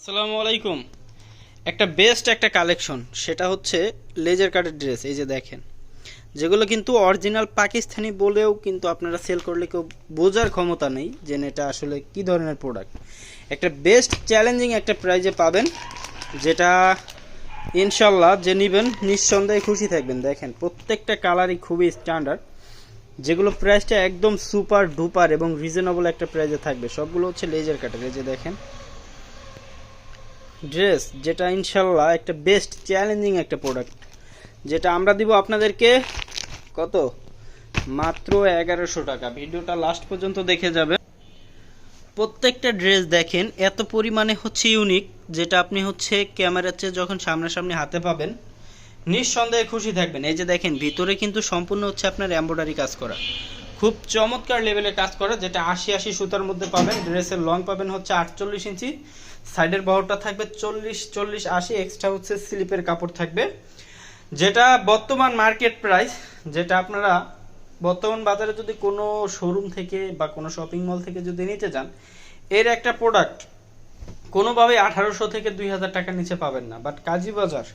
আসসালামু আলাইকুম। একটা বেস্ট একটা কালেকশন সেটা হচ্ছে লেজার কাটের ড্রেস এই যে দেখেন। যেগুলো কিন্তু অরিজিনাল পাকিস্তানি বলেও কিন্তু আপনারা সেল করলে কেউ বোঝার ক্ষমতা নেই যে এটা আসলে কি ধরনের প্রোডাক্ট একটা বেস্ট চ্যালেঞ্জিং একটা প্রাইজে পাবেন, যেটা ইনশাল্লাহ যে নেবেন, নিঃসন্দেহে খুশি থাকবেন। দেখেন, প্রত্যেকটা কালারই খুবই স্ট্যান্ডার্ড যেগুলো প্রাইসটা একদম সুপার ডুপার এবং রিজনেবল একটা প্রাইজে থাকবে, সবগুলো হচ্ছে লেজার কাটের এই যে দেখেন। ড্রেস, যেটা ইনশাল্লাহ একটা বেস্ট চ্যালেঞ্জিং একটা প্রোডাক্ট যেটা আমরা দিব আপনাদেরকে কত? মাত্র এগারোশো টাকা। ভিডিওটা লাস্ট পর্যন্ত দেখে যাবে। প্রত্যেকটা ড্রেস দেখেন, এত পরিমাণে হচ্ছে ইউনিক যেটা আপনি হচ্ছে ক্যামেরার চেয়ে যখন সামনাসামনি হাতে পাবেন, নিঃসন্দেহে খুশি থাকবেন। এই যে দেখেন, ভিতরে কিন্তু সম্পূর্ণ হচ্ছে আপনার এম্ব্রয়ডারি কাজ করা। খুব চমৎকার লেভেলে কাজ করে, যেটা আশি আশি সুতার মধ্যে পাবেন। ড্রেসের লং পাবেন হচ্ছে আটচল্লিশ ইঞ্চি। সাইডের বহরটা থাকবে চল্লিশ চল্লিশ আশি এক্সট্রা হচ্ছে স্লিপের কাপড় থাকবে। যেটা বর্তমান মার্কেট প্রাইস যেটা আপনারা বর্তমান বাজারে যদি কোনো শোরুম থেকে বা কোনো শপিং মল থেকে যদি নিতে যান এর একটা প্রোডাক্ট কোনোভাবে আঠারোশো থেকে দুই হাজার টাকার নিচে পাবেন না। বাট কাজী বাজার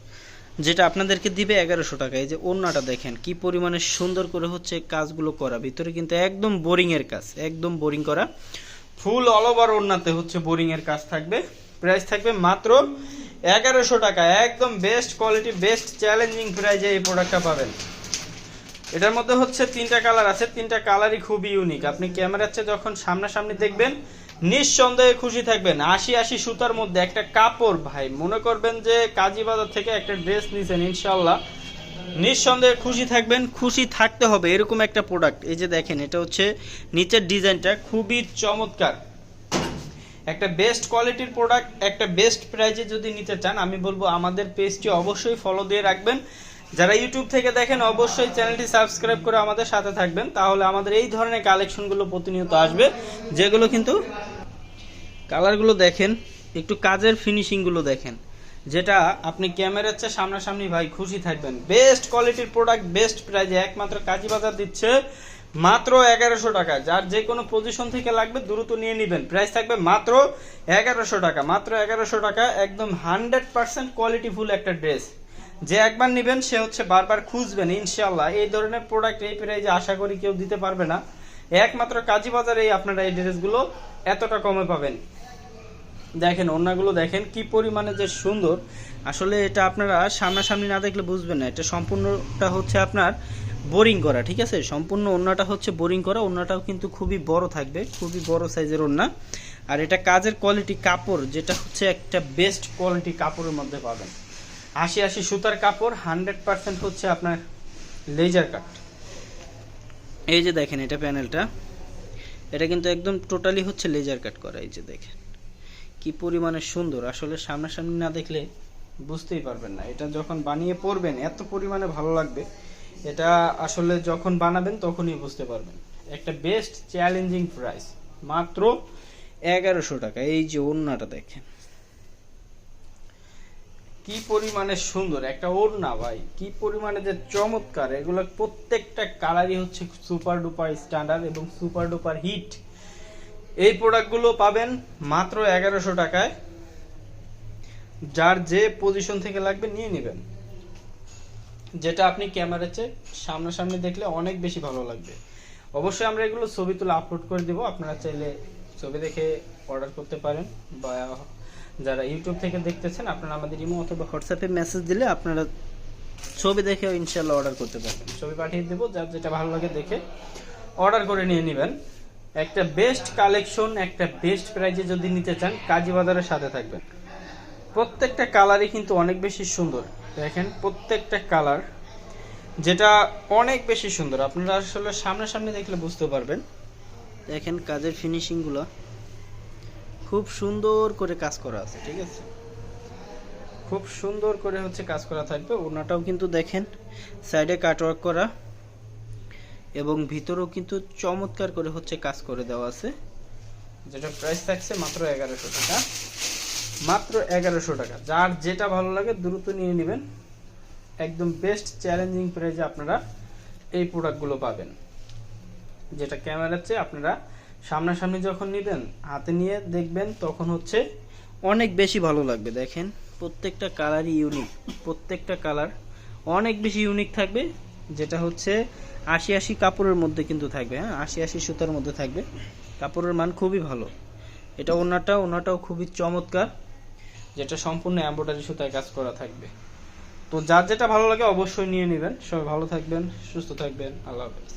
যেটা আপনাদেরকে দিবে এগারোশো টাকা। এই যে ওড়নাটা দেখেন, কি পরিমাণে সুন্দর করে হচ্ছে কাজগুলো করা। ভিতরে কিন্তু একদম বোরিং এর কাজ, একদম বোরিং করা। ফুল অল ওভার ওড়নাতে হচ্ছে বোরিং এর কাজ থাকবে। প্রাইস থাকবে মাত্র এগারোশো টাকা। একদম বেস্ট কোয়ালিটি বেস্ট চ্যালেঞ্জিং প্রাইজে এই প্রোডাক্টটা পাবেন। এটার মধ্যে হচ্ছে তিনটা কালার আছে, তিনটা কালারই খুবই ইউনিক আপনি ক্যামেরার চেয়ে যখন সামনাসামনি দেখবেন, নিঃসন্দেহে খুশি থাকবেন। আশি আশি সুতার মধ্যে একটা কাপড়, ভাই, মনে করবেন যে কাজী বাজার থেকে একটা ড্রেস নিছেন ইনশাল্লাহ নিঃসন্দেহে খুশি থাকবেন, খুশি থাকতে হবে, এরকম একটা প্রোডাক্ট এই যে দেখেন, এটা হচ্ছে নিচের ডিজাইনটা খুবই চমৎকার। একটা বেস্ট কোয়ালিটির প্রোডাক্ট একটা বেস্ট প্রাইজে যদি নিতে চান, আমি বলব আমাদের পেজটি অবশ্যই ফলো দিয়ে রাখবেন। যারা ইউটিউব থেকে দেখেন, অবশ্যই চ্যানেলটি সাবস্ক্রাইব করে আমাদের সাথে থাকবেন, তাহলে আমাদের এই ধরনের কালেকশনগুলো প্রতিনিয়ত আসবে, যেগুলো কিন্তু কালারগুলো দেখেন, একটু কাজের ফিনিশিংগুলো দেখেন, যেটা আপনি ক্যামেরার চেয়ে সামনাসামনি ভাই খুশি থাকবেন। বেস্ট কোয়ালিটির প্রোডাক্ট, বেস্ট প্রাইজে একমাত্র কাজী বাজার দিচ্ছে মাত্র এগারোশো টাকা। যার যে কোনো পজিশন থেকে লাগবে দ্রুত নিয়ে নেবেন। প্রাইস থাকবে মাত্র এগারোশো টাকা, মাত্র এগারোশো টাকা, একদম হান্ড্রেড পার্সেন্ট কোয়ালিটিফুল একটা ড্রেস যে একবার নেবেন, সে হচ্ছে বারবার খুঁজবেন ইনশাল্লাহ এই ধরনের প্রোডাক্ট এই প্রাইজে আশা করি কেউ দিতে পারবে না। একমাত্র কাজী বাজারেই আপনারা এই ড্রেসগুলো এতটা কমে পাবেন। দেখেন, ওড়নাগুলো দেখেন, কি পরিমাণে যে সুন্দর। আসলে এটা আপনারা সামনাসামনি না দেখলে বুঝবেন না। এটা সম্পূর্ণটা হচ্ছে আপনার বোরিং করা, ঠিক আছে? সম্পূর্ণ ওড়নাটা হচ্ছে বোরিং করা। ওড়নাটাও কিন্তু খুবই বড় থাকবে, খুবই বড় সাইজের ওড়না। আর এটা কাজের কোয়ালিটি কাপড়, যেটা হচ্ছে একটা বেস্ট কোয়ালিটি কাপড়ের মধ্যে পাবেন। আশি আশি সুতার কাপড় হান্ড্রেড পার্সেন্ট হচ্ছে আপনার লেজার কাট এই যে দেখেন এটা প্যানেলটা এটা কিন্তু একদম টোটালি হচ্ছে লেজার কাট করা, এই যে দেখেন। কি পরিমাণে সুন্দর, আসলে সামনাসামনি না দেখলে বুঝতেই পারবেন না। এটা যখন বানিয়ে পড়বেন এত পরিমাণে ভালো লাগবে, এটা আসলে যখন বানাবেন তখনই বুঝতে পারবেন। একটা বেস্ট চ্যালেঞ্জিং প্রাইস মাত্র এগারোশো টাকা। এই যে ওড়নাটা দেখেন। কি পরিমাণে সুন্দর, একটা ওর ওড়না ভাই, কি পরিমাণে যে চমৎকার, এগুলো প্রত্যেকটা কালারই হচ্ছে সুপার ডুপার স্ট্যান্ডার্ড এবং সুপার ডুপার হিট এই প্রোডাক্টগুলো পাবেন মাত্র এগারোশো টাকায়। যার যে পজিশন থেকে লাগবে নিয়ে নেবেন। যেটা আপনি ক্যামেরার চেয়ে সামনাসামনি দেখলে অনেক বেশি ভালো লাগবে। অবশ্যই আমরা এগুলো ছবি তুলে আপলোড করে দেবো। আপনারা চাইলে ছবি দেখে অর্ডার করতে পারেন বা যারা ইউটিউব থেকে দেখতেছেন, আপনারা আমাদের ইমো অথবা হোয়াটসঅ্যাপে মেসেজ দিলে আপনারা ছবি দেখে ইনশাল্লাহ অর্ডার করতে পারবেন। ছবি পাঠিয়ে দেবো, যার যেটা ভালো লাগে দেখে অর্ডার করে নিয়ে নেবেন। একটা বেস্ট কালেকশন একটা বেস্ট প্রাইজে যদি নিতে চান, কাজী বাজারের সাথে থাকবেন। প্রত্যেকটা কালারই কিন্তু অনেক বেশি সুন্দর। দেখেন, প্রত্যেকটা কালার যেটা অনেক বেশি সুন্দর। আপনারা আসলে সামনাসামনি দেখলে বুঝতে পারবেন। দেখেন কাজের ফিনিশিংগুলো খুব সুন্দর করে কাজ করা আছে, ঠিক আছে? খুব সুন্দর করে হচ্ছে কাজ করা থাকবে। ওনাটাও কিন্তু দেখেন সাইডে কাটওয়ার্ক করা, এবং ভিতরেও কিন্তু চমৎকার করে হচ্ছে কাজ করে দেওয়া আছে। যেটা প্রাইস থাকছে মাত্র এগারোশো টাকা। মাত্র এগারোশো টাকা। যার যেটা ভালো লাগে দ্রুত নিয়ে নেবেন। একদম বেস্ট চ্যালেঞ্জিং প্রাইজে আপনারা এই প্রোডাক্টগুলো পাবেন। যেটা ক্যামেরার চেয়ে আপনারা সামনাসামনি যখন নেবেন, হাতে নিয়ে দেখবেন তখন হচ্ছে অনেক বেশি ভালো লাগবে। দেখেন, প্রত্যেকটা কালারই ইউনিক প্রত্যেকটা কালার অনেক বেশি ইউনিক থাকবে, যেটা হচ্ছে আশি আশি কাপড়ের মধ্যে কিন্তু থাকবে হ্যাঁ? আশি আশি সুতার মধ্যে থাকবে। কাপড়ের মান খুবই ভালো। এটা ওনাটা, ওনাটাও খুবই চমৎকার, যেটা সম্পূর্ণ এম্ব্রয়ডারি সুতায় কাজ করা থাকবে। তো যার যেটা ভালো লাগে অবশ্যই নিয়ে নেবেন। সবাই ভালো থাকবেন, সুস্থ থাকবেন। আল্লাহ হাফেজ।